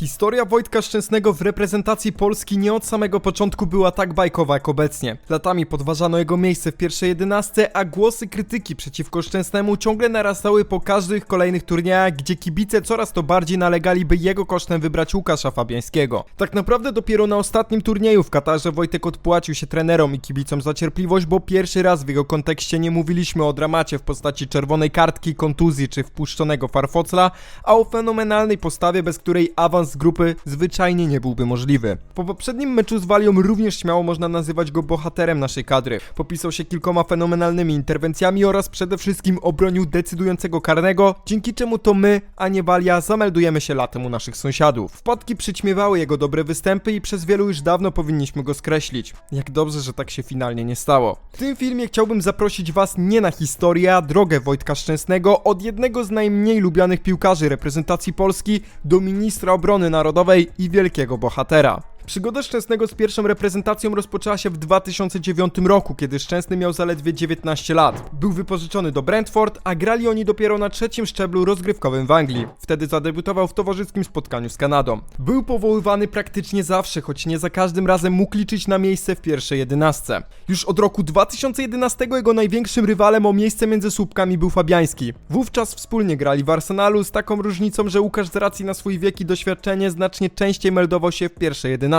Historia Wojtka Szczęsnego w reprezentacji Polski nie od samego początku była tak bajkowa jak obecnie. Latami podważano jego miejsce w pierwszej jedenastce, a głosy krytyki przeciwko Szczęsnemu ciągle narastały po każdych kolejnych turniejach, gdzie kibice coraz to bardziej nalegali, by jego kosztem wybrać Łukasza Fabiańskiego. Tak naprawdę dopiero na ostatnim turnieju w Katarze Wojtek odpłacił się trenerom i kibicom za cierpliwość, bo pierwszy raz w jego kontekście nie mówiliśmy o dramacie w postaci czerwonej kartki, kontuzji czy wpuszczonego farfocla, a o fenomenalnej postawie, bez której awans z grupy zwyczajnie nie byłby możliwy. Po poprzednim meczu z Walią również śmiało można nazywać go bohaterem naszej kadry. Popisał się kilkoma fenomenalnymi interwencjami oraz przede wszystkim obronił decydującego karnego, dzięki czemu to my, a nie Walia, zameldujemy się latem u naszych sąsiadów. Wpadki przyćmiewały jego dobre występy i przez wielu już dawno powinniśmy go skreślić. Jak dobrze, że tak się finalnie nie stało. W tym filmie chciałbym zaprosić was nie na historię, a drogę Wojtka Szczęsnego od jednego z najmniej lubianych piłkarzy reprezentacji Polski do ministra obrony narodowej i wielkiego bohatera. Przygoda Szczęsnego z pierwszą reprezentacją rozpoczęła się w 2009 roku, kiedy Szczęsny miał zaledwie 19 lat. Był wypożyczony do Brentford, a grali oni dopiero na trzecim szczeblu rozgrywkowym w Anglii. Wtedy zadebiutował w towarzyskim spotkaniu z Kanadą. Był powoływany praktycznie zawsze, choć nie za każdym razem mógł liczyć na miejsce w pierwszej jedenastce. Już od roku 2011 jego największym rywalem o miejsce między słupkami był Fabiański. Wówczas wspólnie grali w Arsenalu z taką różnicą, że Łukasz z racji na swój wiek i doświadczenie znacznie częściej meldował się w pierwszej jedenastce.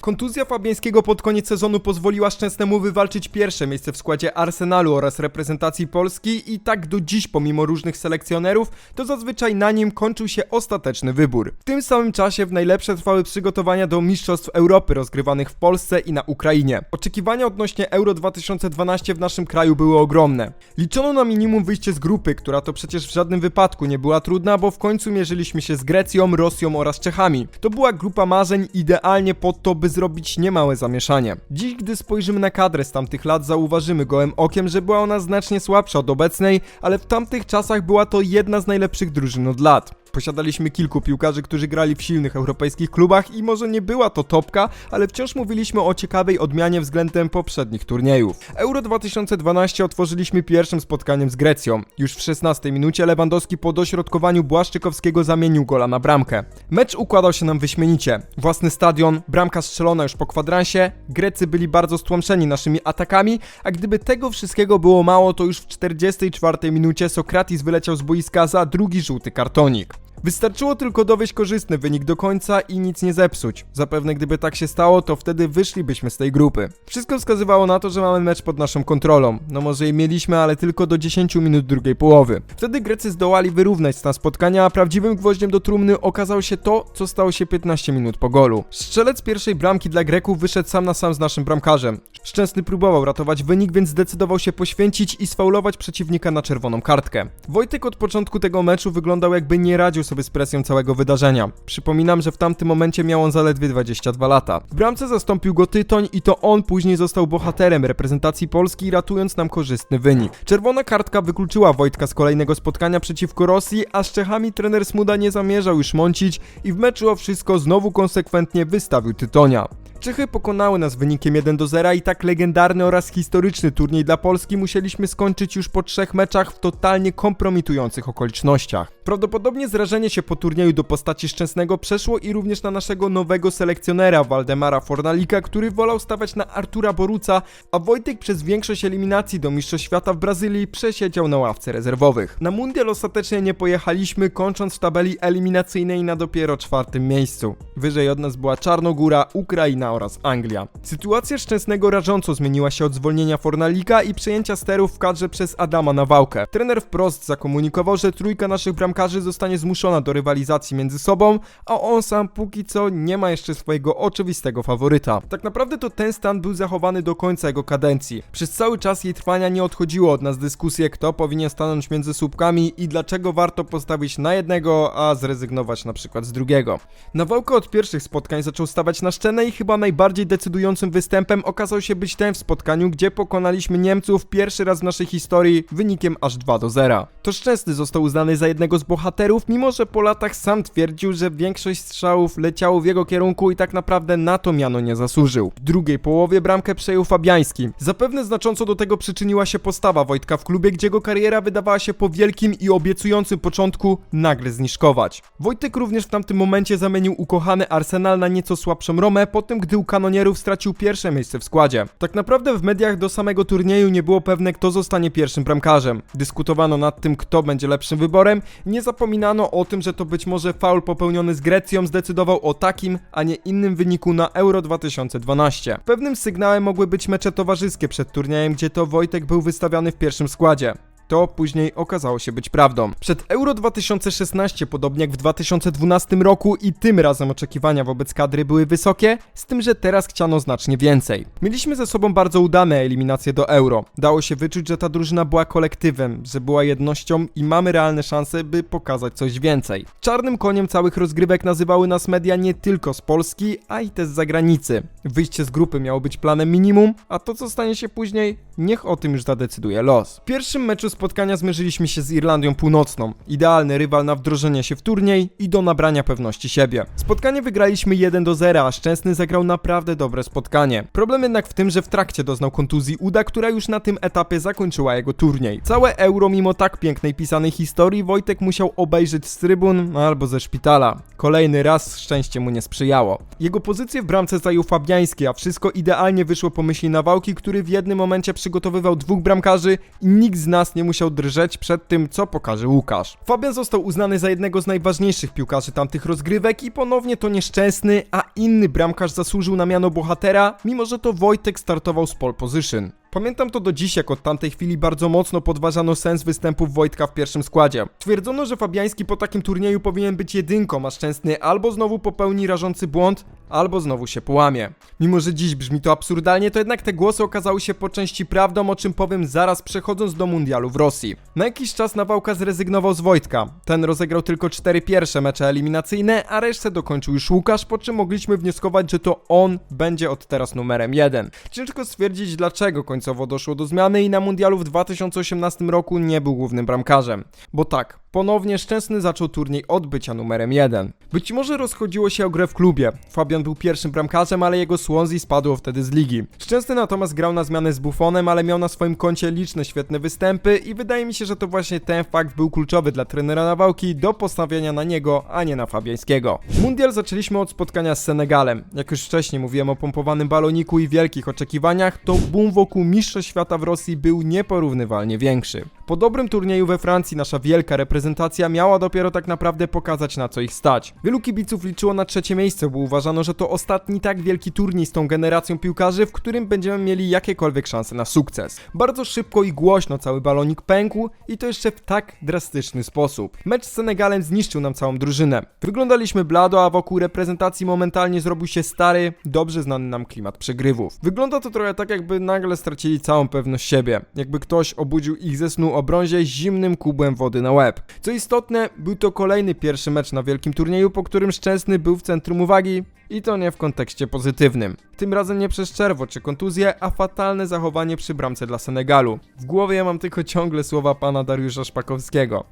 Kontuzja Fabiańskiego pod koniec sezonu pozwoliła Szczęsnemu wywalczyć pierwsze miejsce w składzie Arsenalu oraz reprezentacji Polski i tak do dziś pomimo różnych selekcjonerów, to zazwyczaj na nim kończył się ostateczny wybór. W tym samym czasie w najlepsze trwały przygotowania do Mistrzostw Europy rozgrywanych w Polsce i na Ukrainie. Oczekiwania odnośnie Euro 2012 w naszym kraju były ogromne. Liczono na minimum wyjście z grupy, która to przecież w żadnym wypadku nie była trudna, bo w końcu mierzyliśmy się z Grecją, Rosją oraz Czechami. To była grupa marzeń idealnie po to, by zrobić niemałe zamieszanie. Dziś, gdy spojrzymy na kadrę z tamtych lat, zauważymy gołym okiem, że była ona znacznie słabsza od obecnej, ale w tamtych czasach była to jedna z najlepszych drużyn od lat. Posiadaliśmy kilku piłkarzy, którzy grali w silnych europejskich klubach i może nie była to topka, ale wciąż mówiliśmy o ciekawej odmianie względem poprzednich turniejów. Euro 2012 otworzyliśmy pierwszym spotkaniem z Grecją. Już w 16 minucie Lewandowski po dośrodkowaniu Błaszczykowskiego zamienił gola na bramkę. Mecz układał się nam wyśmienicie. Własny stadion, bramka strzelona już po kwadransie, Grecy byli bardzo stłamszeni naszymi atakami, a gdyby tego wszystkiego było mało, to już w 44 minucie Sokratis wyleciał z boiska za drugi żółty kartonik. Wystarczyło tylko dowieść korzystny wynik do końca i nic nie zepsuć. Zapewne gdyby tak się stało, to wtedy wyszlibyśmy z tej grupy. Wszystko wskazywało na to, że mamy mecz pod naszą kontrolą. No może i mieliśmy, ale tylko do 10 minut drugiej połowy. Wtedy Grecy zdołali wyrównać stan spotkania, a prawdziwym gwoździem do trumny okazało się to, co stało się 15 minut po golu. Strzelec pierwszej bramki dla Greków wyszedł sam na sam z naszym bramkarzem. Szczęsny próbował ratować wynik, więc zdecydował się poświęcić i sfaulować przeciwnika na czerwoną kartkę. Wojtek od początku tego meczu wyglądał jakby nie radził sobie z presją całego wydarzenia. Przypominam, że w tamtym momencie miał on zaledwie 22 lata. W bramce zastąpił go Tytoń i to on później został bohaterem reprezentacji Polski, ratując nam korzystny wynik. Czerwona kartka wykluczyła Wojtka z kolejnego spotkania przeciwko Rosji, a z Czechami trener Smuda nie zamierzał już mącić i w meczu o wszystko znowu konsekwentnie wystawił Tytonia. Czechy pokonały nas wynikiem 1 do 0 i tak legendarny oraz historyczny turniej dla Polski musieliśmy skończyć już po trzech meczach w totalnie kompromitujących okolicznościach. Prawdopodobnie zrażenie się po turnieju do postaci Szczęsnego przeszło i również na naszego nowego selekcjonera Waldemara Fornalika, który wolał stawiać na Artura Boruca, a Wojtek przez większość eliminacji do Mistrzostw Świata w Brazylii przesiedział na ławce rezerwowych. Na mundial ostatecznie nie pojechaliśmy, kończąc w tabeli eliminacyjnej na dopiero czwartym miejscu. Wyżej od nas była Czarnogóra, Ukraina oraz Anglia. Sytuacja Szczęsnego rażąco zmieniła się od zwolnienia Fornalika i przejęcia sterów w kadrze przez Adama Nawałkę. Trener wprost zakomunikował, że trójka naszych bramkarzy zostanie zmuszona do rywalizacji między sobą, a on sam póki co nie ma jeszcze swojego oczywistego faworyta. Tak naprawdę to ten stan był zachowany do końca jego kadencji. Przez cały czas jej trwania nie odchodziło od nas dyskusje, kto powinien stanąć między słupkami i dlaczego warto postawić na jednego, a zrezygnować na przykład z drugiego. Nawałka od pierwszych spotkań zaczął stawać na szczenę i chyba najbardziej decydującym występem okazał się być ten w spotkaniu, gdzie pokonaliśmy Niemców pierwszy raz w naszej historii wynikiem aż 2 do 0. To Szczęsny został uznany za jednego z bohaterów, mimo że po latach sam twierdził, że większość strzałów leciało w jego kierunku i tak naprawdę na to miano nie zasłużył. W drugiej połowie bramkę przejął Fabiański. Zapewne znacząco do tego przyczyniła się postawa Wojtka w klubie, gdzie jego kariera wydawała się po wielkim i obiecującym początku nagle zniszkować. Wojtek również w tamtym momencie zamienił ukochany Arsenal na nieco słabszą Romę, po tym gdy u kanonierów stracił pierwsze miejsce w składzie. Tak naprawdę w mediach do samego turnieju nie było pewne kto zostanie pierwszym bramkarzem. Dyskutowano nad tym kto będzie lepszym wyborem, nie zapominano o tym, że to być może faul popełniony z Grecją zdecydował o takim, a nie innym wyniku na Euro 2012. Pewnym sygnałem mogły być mecze towarzyskie przed turniejem, gdzie to Wojtek był wystawiany w pierwszym składzie. To później okazało się być prawdą. Przed Euro 2016, podobnie jak w 2012 roku i tym razem oczekiwania wobec kadry były wysokie, z tym, że teraz chciano znacznie więcej. Mieliśmy ze sobą bardzo udane eliminacje do Euro. Dało się wyczuć, że ta drużyna była kolektywem, że była jednością i mamy realne szanse, by pokazać coś więcej. Czarnym koniem całych rozgrywek nazywały nas media nie tylko z Polski, a i te z zagranicy. Wyjście z grupy miało być planem minimum, a to co stanie się później, niech o tym już zadecyduje los. W pierwszym meczu spotkania zmierzyliśmy się z Irlandią Północną. Idealny rywal na wdrożenie się w turniej i do nabrania pewności siebie. Spotkanie wygraliśmy 1 do 0, a Szczęsny zagrał naprawdę dobre spotkanie. Problem jednak w tym, że w trakcie doznał kontuzji uda, która już na tym etapie zakończyła jego turniej. Całe euro mimo tak pięknej pisanej historii Wojtek musiał obejrzeć z trybun albo ze szpitala. Kolejny raz szczęście mu nie sprzyjało. Jego pozycję w bramce zajął Fabiański, a wszystko idealnie wyszło po myśli Nawałki, który w jednym momencie przygotowywał dwóch bramkarzy i nikt z nas nie musiał drżeć przed tym, co pokaże Łukasz. Fabian został uznany za jednego z najważniejszych piłkarzy tamtych rozgrywek i ponownie to nieszczęsny, a inny bramkarz zasłużył na miano bohatera, mimo że to Wojtek startował z pole position. Pamiętam to do dziś, jak od tamtej chwili bardzo mocno podważano sens występów Wojtka w pierwszym składzie. Twierdzono, że Fabiański po takim turnieju powinien być jedynką, a Szczęsny albo znowu popełni rażący błąd, albo znowu się połamie. Mimo, że dziś brzmi to absurdalnie, to jednak te głosy okazały się po części prawdą, o czym powiem zaraz przechodząc do mundialu w Rosji. Na jakiś czas Nawałka zrezygnował z Wojtka. Ten rozegrał tylko cztery pierwsze mecze eliminacyjne, a resztę dokończył już Łukasz, po czym mogliśmy wnioskować, że to on będzie od teraz numerem jeden. Ciężko stwierdzić dlaczego końcowo doszło do zmiany i na mundialu w 2018 roku nie był głównym bramkarzem. Bo tak, ponownie Szczęsny zaczął turniej od bycia numerem 1. Być może rozchodziło się o grę w klubie. Fabian był pierwszym bramkarzem, ale jego Swansea spadło wtedy z ligi. Szczęsny natomiast grał na zmianę z Buffonem, ale miał na swoim koncie liczne świetne występy i wydaje mi się, że to właśnie ten fakt był kluczowy dla trenera Nawałki do postawienia na niego, a nie na Fabiańskiego. Mundial zaczęliśmy od spotkania z Senegalem. Jak już wcześniej mówiłem o pompowanym baloniku i wielkich oczekiwaniach, to boom wokół mistrza świata w Rosji był nieporównywalnie większy. Po dobrym turnieju we Francji nasza wielka reprezentacja miała dopiero tak naprawdę pokazać na co ich stać. Wielu kibiców liczyło na trzecie miejsce, bo uważano, że to ostatni tak wielki turniej z tą generacją piłkarzy, w którym będziemy mieli jakiekolwiek szanse na sukces. Bardzo szybko i głośno cały balonik pękł i to jeszcze w tak drastyczny sposób. Mecz z Senegalem zniszczył nam całą drużynę. Wyglądaliśmy blado, a wokół reprezentacji momentalnie zrobił się stary, dobrze znany nam klimat przegrywów. Wygląda to trochę tak, jakby nagle stracili całą pewność siebie. Jakby ktoś obudził ich ze snu o brązie zimnym kubłem wody na łeb. Co istotne, był to kolejny pierwszy mecz na wielkim turnieju, po którym Szczęsny był w centrum uwagi i to nie w kontekście pozytywnym. Tym razem nie przez czerwo czy kontuzję, a fatalne zachowanie przy bramce dla Senegalu. W głowie mam tylko ciągle słowa pana Dariusza Szpakowskiego.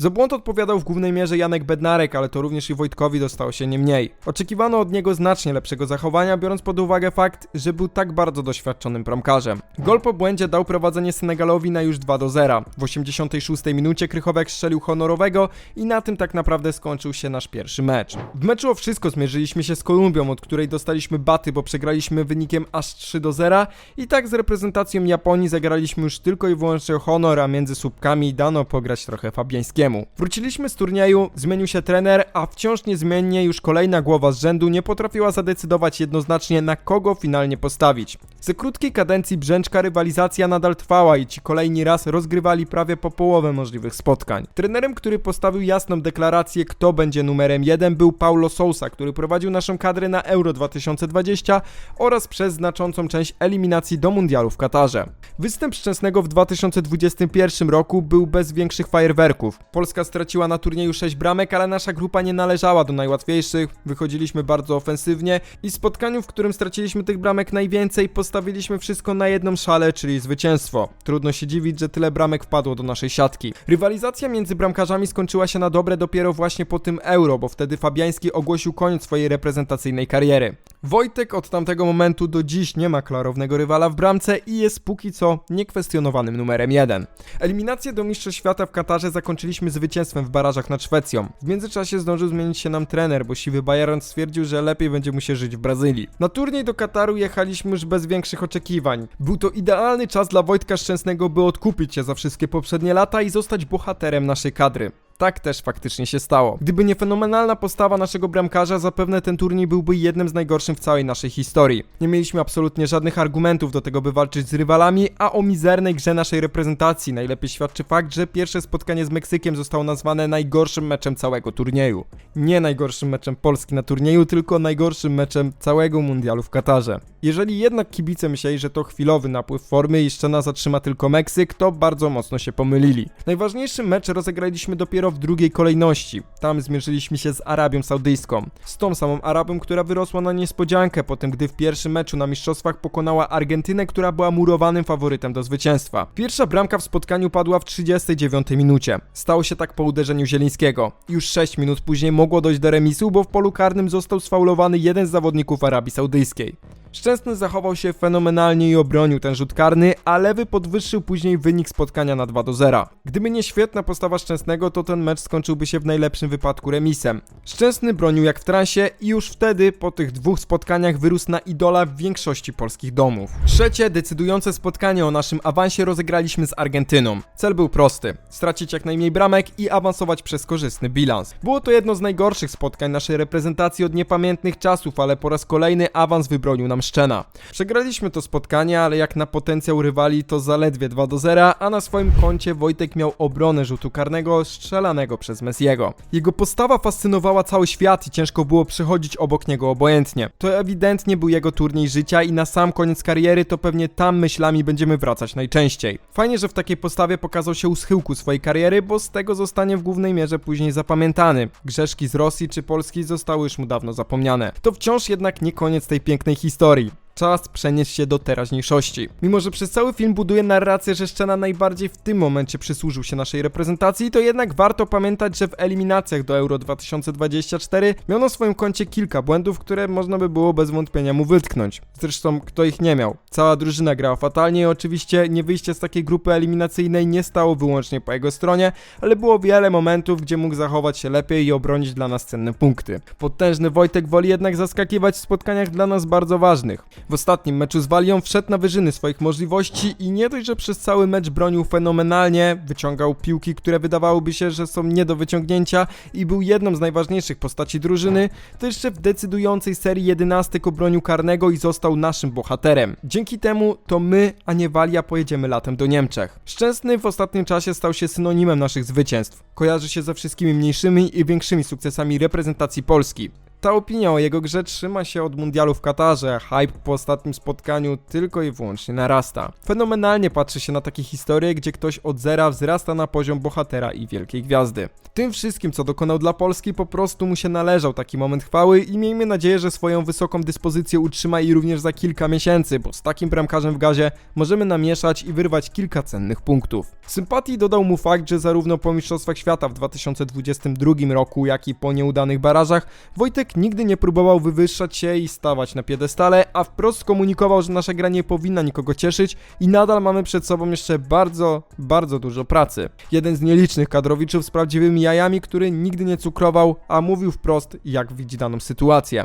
Za błąd odpowiadał w głównej mierze Janek Bednarek, ale to również i Wojtkowi dostało się nie mniej. Oczekiwano od niego znacznie lepszego zachowania, biorąc pod uwagę fakt, że był tak bardzo doświadczonym bramkarzem. Gol po błędzie dał prowadzenie Senegalowi na już 2 do 0. W 86 minucie Krychowek strzelił honorowego i na tym tak naprawdę skończył się nasz pierwszy mecz. W meczu o wszystko zmierzyliśmy się z Kolumbią, od której dostaliśmy baty, bo przegraliśmy wynikiem aż 3 do 0 i tak z reprezentacją Japonii zagraliśmy już tylko i wyłącznie honor, a między słupkami dano pograć trochę Fabiańskiemu. Wróciliśmy z turnieju, zmienił się trener, a wciąż niezmiennie już kolejna głowa z rzędu nie potrafiła zadecydować jednoznacznie na kogo finalnie postawić. Za krótkiej kadencji Brzęczka rywalizacja nadal trwała i ci kolejni raz rozgrywali prawie po połowę możliwych spotkań. Trenerem, który postawił jasną deklarację kto będzie numerem 1 był Paulo Sousa, który prowadził naszą kadrę na Euro 2020 oraz przez znaczącą część eliminacji do mundialu w Katarze. Występ Szczęsnego w 2021 roku był bez większych fajerwerków. Polska straciła na turnieju 6 bramek, ale nasza grupa nie należała do najłatwiejszych. Wychodziliśmy bardzo ofensywnie i w spotkaniu, w którym straciliśmy tych bramek najwięcej, postawiliśmy wszystko na jedną szalę, czyli zwycięstwo. Trudno się dziwić, że tyle bramek wpadło do naszej siatki. Rywalizacja między bramkarzami skończyła się na dobre dopiero właśnie po tym euro, bo wtedy Fabiański ogłosił koniec swojej reprezentacyjnej kariery. Wojtek od tamtego momentu do dziś nie ma klarownego rywala w bramce i jest póki co niekwestionowanym numerem jeden. Eliminację do Mistrzostw Świata w Katarze zakończyliśmy zwycięstwem w barażach nad Szwecją. W międzyczasie zdążył zmienić się nam trener, bo siwy Bayern stwierdził, że lepiej będzie mu się żyć w Brazylii. Na turniej do Kataru jechaliśmy już bez większych oczekiwań. Był to idealny czas dla Wojtka Szczęsnego, by odkupić się za wszystkie poprzednie lata i zostać bohaterem naszej kadry. Tak też faktycznie się stało. Gdyby nie fenomenalna postawa naszego bramkarza, zapewne ten turniej byłby jednym z najgorszych w całej naszej historii. Nie mieliśmy absolutnie żadnych argumentów do tego, by walczyć z rywalami, a o mizernej grze naszej reprezentacji najlepiej świadczy fakt, że pierwsze spotkanie z Meksykiem zostało nazwane najgorszym meczem całego turnieju. Nie najgorszym meczem Polski na turnieju, tylko najgorszym meczem całego mundialu w Katarze. Jeżeli jednak kibice myśleli, że to chwilowy napływ formy i szczena zatrzyma tylko Meksyk, to bardzo mocno się pomylili. Najważniejszy mecz rozegraliśmy dopiero w drugiej kolejności. Tam zmierzyliśmy się z Arabią Saudyjską. Z tą samą Arabią, która wyrosła na niespodziankę po tym, gdy w pierwszym meczu na mistrzostwach pokonała Argentynę, która była murowanym faworytem do zwycięstwa. Pierwsza bramka w spotkaniu padła w 39 minucie. Stało się tak po uderzeniu Zielińskiego. Już 6 minut później mogło dojść do remisu, bo w polu karnym został sfaulowany jeden z zawodników Arabii Saudyjskiej. Szczęsny zachował się fenomenalnie i obronił ten rzut karny, a lewy podwyższył później wynik spotkania na 2 do 0. Gdyby nie świetna postawa Szczęsnego, to ten mecz skończyłby się w najlepszym wypadku remisem. Szczęsny bronił jak w transie i już wtedy, po tych dwóch spotkaniach, wyrósł na idola w większości polskich domów. Trzecie, decydujące spotkanie o naszym awansie rozegraliśmy z Argentyną. Cel był prosty: stracić jak najmniej bramek i awansować przez korzystny bilans. Było to jedno z najgorszych spotkań naszej reprezentacji od niepamiętnych czasów, ale po raz kolejny awans wybronił nam Szczena. Przegraliśmy to spotkanie, ale jak na potencjał rywali to zaledwie 2 do 0, a na swoim koncie Wojtek miał obronę rzutu karnego strzelanego przez Messiego. Jego postawa fascynowała cały świat i ciężko było przechodzić obok niego obojętnie. To ewidentnie był jego turniej życia i na sam koniec kariery to pewnie tam myślami będziemy wracać najczęściej. Fajnie, że w takiej postawie pokazał się u schyłku swojej kariery, bo z tego zostanie w głównej mierze później zapamiętany. Grzeszki z Rosji czy Polski zostały już mu dawno zapomniane. To wciąż jednak nie koniec tej pięknej historii. genitori Czas przenieść się do teraźniejszości. Mimo, że przez cały film buduje narrację, że Szczena najbardziej w tym momencie przysłużył się naszej reprezentacji, to jednak warto pamiętać, że w eliminacjach do Euro 2024 miał na swoim koncie kilka błędów, które można by było bez wątpienia mu wytknąć. Zresztą kto ich nie miał? Cała drużyna grała fatalnie i oczywiście nie wyjście z takiej grupy eliminacyjnej nie stało wyłącznie po jego stronie, ale było wiele momentów, gdzie mógł zachować się lepiej i obronić dla nas cenne punkty. Potężny Wojtek woli jednak zaskakiwać w spotkaniach dla nas bardzo ważnych. W ostatnim meczu z Walią wszedł na wyżyny swoich możliwości i nie dość, że przez cały mecz bronił fenomenalnie, wyciągał piłki, które wydawałoby się, że są nie do wyciągnięcia i był jedną z najważniejszych postaci drużyny, to jeszcze w decydującej serii jedenastek obronił karnego i został naszym bohaterem. Dzięki temu to my, a nie Walia pojedziemy latem do Niemczech. Szczęsny w ostatnim czasie stał się synonimem naszych zwycięstw. Kojarzy się ze wszystkimi mniejszymi i większymi sukcesami reprezentacji Polski. Ta opinia o jego grze trzyma się od mundialu w Katarze, hype po ostatnim spotkaniu tylko i wyłącznie narasta. Fenomenalnie patrzy się na takie historie, gdzie ktoś od zera wzrasta na poziom bohatera i wielkiej gwiazdy. Tym wszystkim, co dokonał dla Polski, po prostu mu się należał taki moment chwały i miejmy nadzieję, że swoją wysoką dyspozycję utrzyma i również za kilka miesięcy, bo z takim bramkarzem w gazie możemy namieszać i wyrwać kilka cennych punktów. Sympatii dodał mu fakt, że zarówno po Mistrzostwach Świata w 2022 roku, jak i po nieudanych barażach, Wojtek nigdy nie próbował wywyższać się i stawać na piedestale, a wprost komunikował, że nasza gra nie powinna nikogo cieszyć i nadal mamy przed sobą jeszcze bardzo, bardzo dużo pracy. Jeden z nielicznych kadrowiczów z prawdziwymi jajami, który nigdy nie cukrował, a mówił wprost, jak widzi daną sytuację.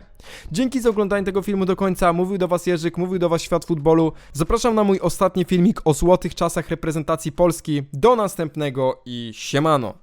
Dzięki za oglądanie tego filmu do końca. Mówił do Was Jerzyk, mówił do Was Świat Futbolu. Zapraszam na mój ostatni filmik o złotych czasach reprezentacji Polski. Do następnego i siemano.